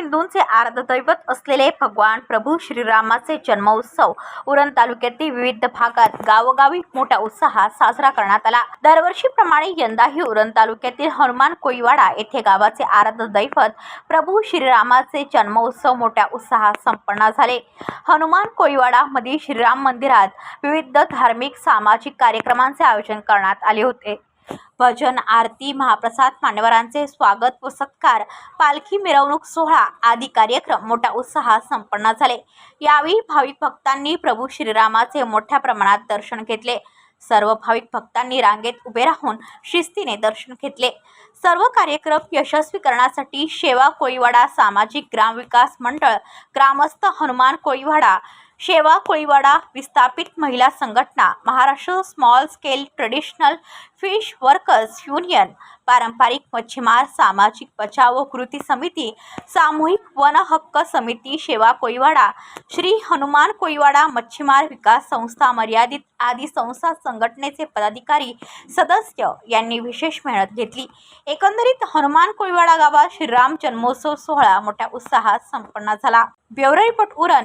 हिंदूंचे दैवत असलेले भगवान प्रभू श्रीरामाचे जन्मोत्सव. उरण तालुक्यातील विविध भागात गावोगावी मोठ्या उत्साहात साजरा करण्यात आला. दरवर्षीप्रमाणे यंदाही उरण तालुक्यातील हनुमान कोईवाडा येथे गावाचे आराध्य दैवत प्रभू श्रीरामाचे जन्मोत्सव मोठ्या उत्साहात संपन्न झाले. हनुमान कोळीवाडा मधील श्रीराम मंदिरात विविध धार्मिक सामाजिक कार्यक्रमांचे आयोजन करण्यात आले होते. भजन आरती महाप्रसाद मान्यवरांचे स्वागत व सत्कार पालखी मिरवणूक सोहळा आदी कार्यक्रम मोठ्या उत्साहात संपन्न झाले. यावेळी भाविक भक्तांनी प्रभू श्रीरामाचे मोठ्या प्रमाणात दर्शन घेतले. सर्व भाविक भक्तांनी रांगेत उभे राहून शिस्तीने दर्शन घेतले. सर्व कार्यक्रम यशस्वी करण्यासाठी शेवा कोळीवाडा सामाजिक ग्रामविकास मंडळ ग्रामस्थ हनुमान कोळीवाडा शेवा कोळीवाडा विस्थापित महिला संघटना Maharashtra small scale traditional fish workers union पारंपरिक मच्छीमार सामाजिक बचाव व कृती समिती सामूहिक वन हक्क समिती शेवा कोळीवाडा श्री हनुमान कोळीवाडा मच्छीमार विकास संस्था मर्यादित आदी संस्था संघटनेचे पदाधिकारी सदस्य यांनी विशेष मेहनत घेतली. एकंदरीत हनुमान कोळीवाडा गावात श्रीराम जन्मोत्सव सोहळा मोठ्या उत्साहात संपन्न झाला. Bureau report Uran